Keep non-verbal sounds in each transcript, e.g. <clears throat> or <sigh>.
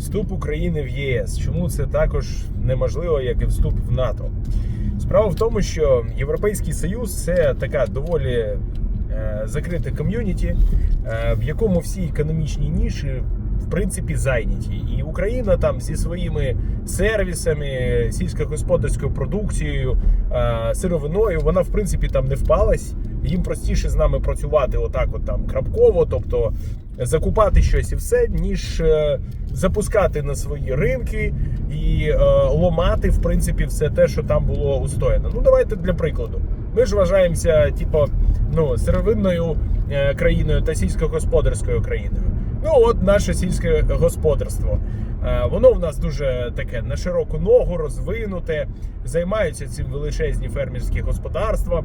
вступ України в ЄС. Чому це також неможливо, як і вступ в НАТО? Справа в тому, що Європейський Союз це така доволі е, закрите ком'юніті, е, в якому всі економічні ніші. В принципі, зайняті, і Україна там зі своїми сервісами, сільськогосподарською продукцією, е, сировиною, вона в принципі там не впалась. Їм простіше з нами працювати отак, от там крапково, тобто закупати щось і все, ніж е, запускати на свої ринки і е, ломати в принципі все те, що там було устояно. Ну давайте для прикладу. Ми ж вважаємося, типу, ну, сировинною е, країною та сільськогосподарською країною. Ну, от наше сільське господарство. Воно в нас дуже таке на широку ногу, розвинуте, займаються цим величезні фермерські господарства.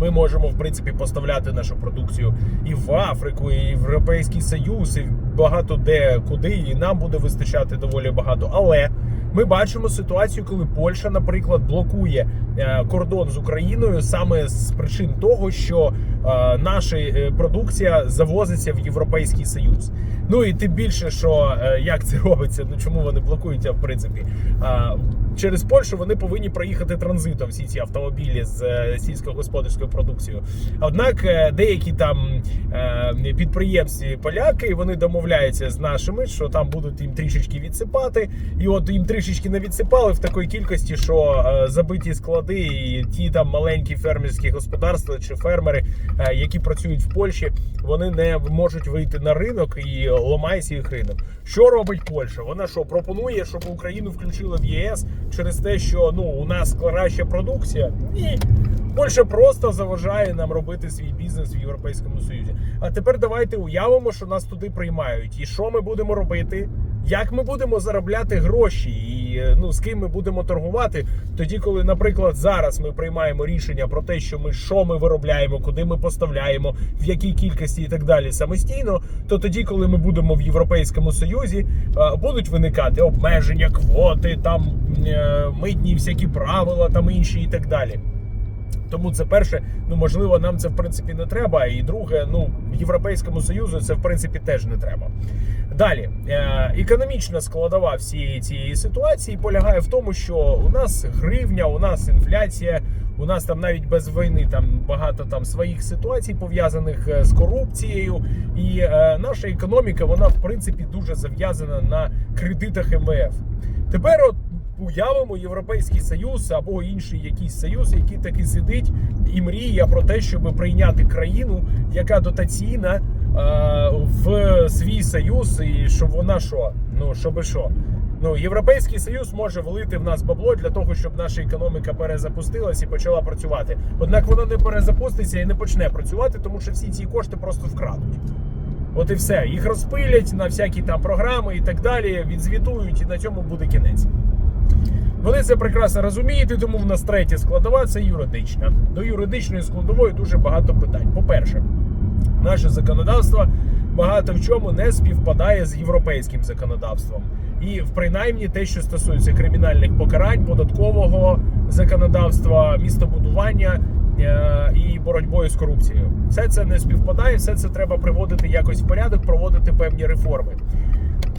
Ми можемо в принципі поставляти нашу продукцію і в Африку, і в Європейський Союз, і багато де куди, і нам буде вистачати доволі багато. Але ми бачимо ситуацію, коли Польща, наприклад, блокує е, кордон з Україною саме з причин того, що е, наша е, продукція завозиться в Європейський Союз. Ну і тим більше, що як це робиться, ну чому вони блокуються, в принципі. Через Польщу вони повинні проїхати транзитом всі ці автомобілі з е, сільськогосподарською продукцією. Однак е, деякі там е, підприємці поляки вони домовляються з нашими, що там будуть їм трішечки відсипати, і от їм трішечки не відсипали в такій кількості, що забиті склади, і ті там маленькі фермерські господарства чи фермери, які працюють в Польщі, вони не можуть вийти на ринок і ламається їх ринок. Що робить Польща? Вона що пропонує, щоб Україну включили в ЄС через те, що ну у нас краща продукція? Ні. Польща просто заважає нам робити свій бізнес в Європейському Союзі. А тепер давайте уявимо, що нас туди приймають. І що ми будемо робити? Як ми будемо заробляти гроші, і е, ну з ким ми будемо торгувати? Тоді, коли, наприклад, зараз ми приймаємо рішення про те, що ми що ми виробляємо, куди ми поставляємо, в якій кількості і так далі самостійно, то тоді, коли ми будемо в Європейському Союзі, е, будуть виникати обмеження, квоти, там е, митні всякі правила, там інші і так далі. Тому це перше, ну можливо, нам це в принципі не треба. І друге, ну Європейському Союзу це в принципі теж не треба. Далі е, економічна складова всієї цієї ситуації полягає в тому, що у нас гривня, у нас інфляція, у нас там навіть без війни там багато там своїх ситуацій пов'язаних е, з корупцією, і е, наша економіка, вона в принципі дуже зав'язана на кредитах МВФ. Тепер от уявимо Європейський Союз або інший якийсь союз, який таки сидить і мріє про те, щоб прийняти країну, яка дотаційна е, в свій союз, і щоб вона що? Ну щоб що? Ну, Європейський Союз може влити в нас бабло для того, щоб наша економіка перезапустилась і почала працювати. Однак вона не перезапуститься і не почне працювати, тому що всі ці кошти просто вкрадуть. От і все. Їх розпилять на всякі там програми і так далі, відзвітують, і на цьому буде кінець. Вони це прекрасно розуміють, тому в нас третя складова це юридична. До юридичної складової дуже багато питань. По-перше, наше законодавство багато в чому не співпадає з європейським законодавством. І в принаймні те, що стосується кримінальних покарань, податкового законодавства, містобудування е, і боротьбою з корупцією, все це не співпадає, все це треба приводити якось в порядок, проводити певні реформи.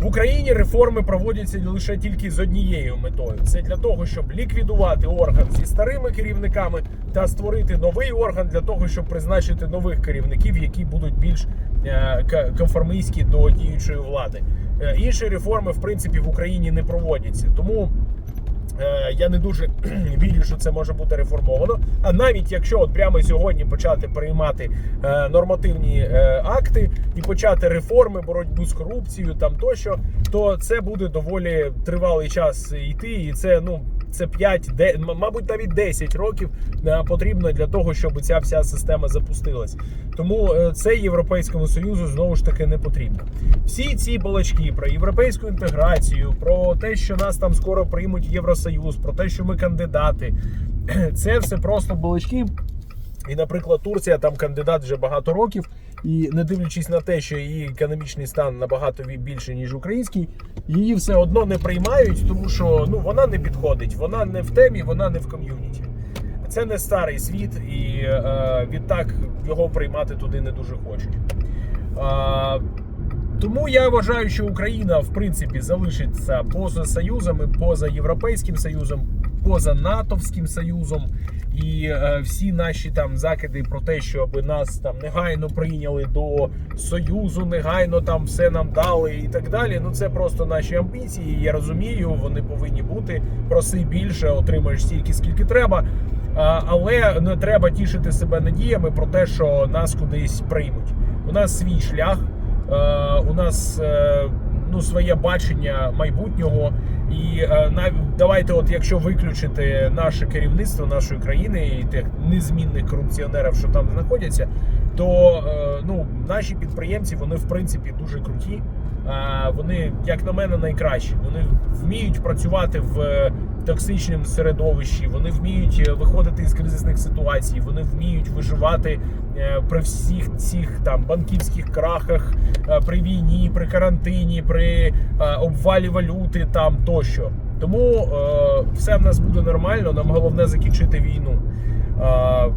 В Україні реформи проводяться лише тільки з однією метою: це для того, щоб ліквідувати орган зі старими керівниками та створити новий орган для того, щоб призначити нових керівників, які будуть більш е, конформістські до діючої влади. Е, Інші реформи, в принципі, в Україні не проводяться. Тому Я не дуже <clears throat> вірю, що це може бути реформовано. А навіть якщо от прямо сьогодні почати приймати е, нормативні е, акти і почати реформи, боротьбу з корупцією там тощо, то це буде доволі тривалий час йти, і це ну. Це 5, де, мабуть, навіть 10 років е, потрібно для того, щоб ця вся система запустилась. Тому е, це Європейському Союзу знову ж таки не потрібно. Всі ці балачки про європейську інтеграцію, про те, що нас там скоро приймуть Євросоюз, про те, що ми кандидати, <clears throat> це все просто балачки. І, наприклад, Турція там кандидат вже багато років, і не дивлячись на те, що її економічний стан набагато більше ніж український, її все одно не приймають, тому що ну вона не підходить, вона не в темі, вона не в ком'юніті. Це не старий світ, і е, відтак його приймати туди не дуже хочуть. А, Тому я вважаю, що Україна в принципі залишиться поза союзами, поза Європейським Союзом, поза НАТОвським Союзом. І е, всі наші там закиди про те, щоб нас там негайно прийняли до союзу, негайно там все нам дали і так далі. Ну це просто наші амбіції. Я розумію, вони повинні бути. Проси більше, отримаєш стільки, скільки треба. Але не треба тішити себе надіями про те, що нас кудись приймуть. У нас свій шлях, е, у нас е, ну своє бачення майбутнього. І е, навіть давайте, от якщо виключити наше керівництво нашої країни і тих незмінних корупціонерів, що там знаходяться, то е, ну наші підприємці вони в принципі дуже круті. Е, Вони, як на мене, найкращі. Вони вміють працювати в е, токсичному середовищі, вони вміють виходити із кризисних ситуацій, вони вміють виживати при всіх цих там банківських крахах, при війні, при карантині, при обвалі валюти там тощо. Тому е, все в нас буде нормально. Нам головне закінчити війну. Е,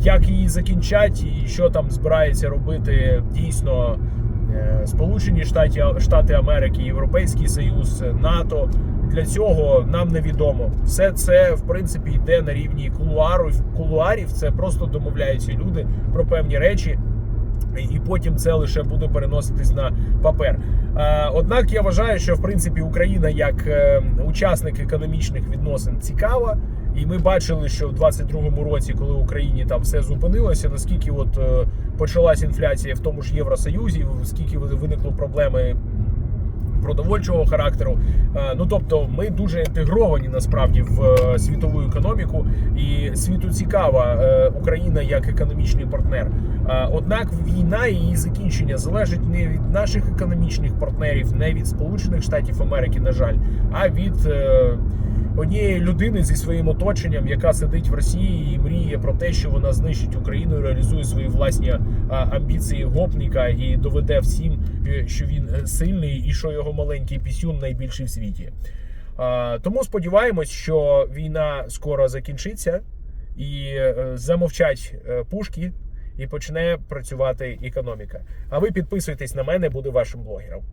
як її закінчать, і що там збирається робити дійсно е, Сполучені Штати, Штати Америки, Європейський Союз, НАТО. Для цього нам невідомо. Все це в принципі йде на рівні кулуарів. Кулуарів це просто домовляються люди про певні речі, і потім це лише буде переноситись на папер. Е, Однак я вважаю, що в принципі Україна як е, учасник економічних відносин цікава. І ми бачили, що в 22-му році, коли в Україні там все зупинилося, наскільки от е, почалась інфляція в тому ж Євросоюзі, скільки виникли проблеми продовольчого характеру. Е, Ну тобто, ми дуже інтегровані насправді в е, світову економіку, і світу цікава е, Україна як економічний партнер. Однак війна і її закінчення залежить не від наших економічних партнерів, не від Сполучених Штатів Америки, на жаль, а від однієї людини зі своїм оточенням, яка сидить в Росії і мріє про те, що вона знищить Україну, реалізує свої власні амбіції гопніка і доведе всім, е, що він е, сильний і що його маленький пісюн найбільший в світі. Тому сподіваємось, що війна скоро закінчиться і е, замовчать пушки. І почне працювати економіка. А ви підписуйтесь на мене, буду вашим блогером.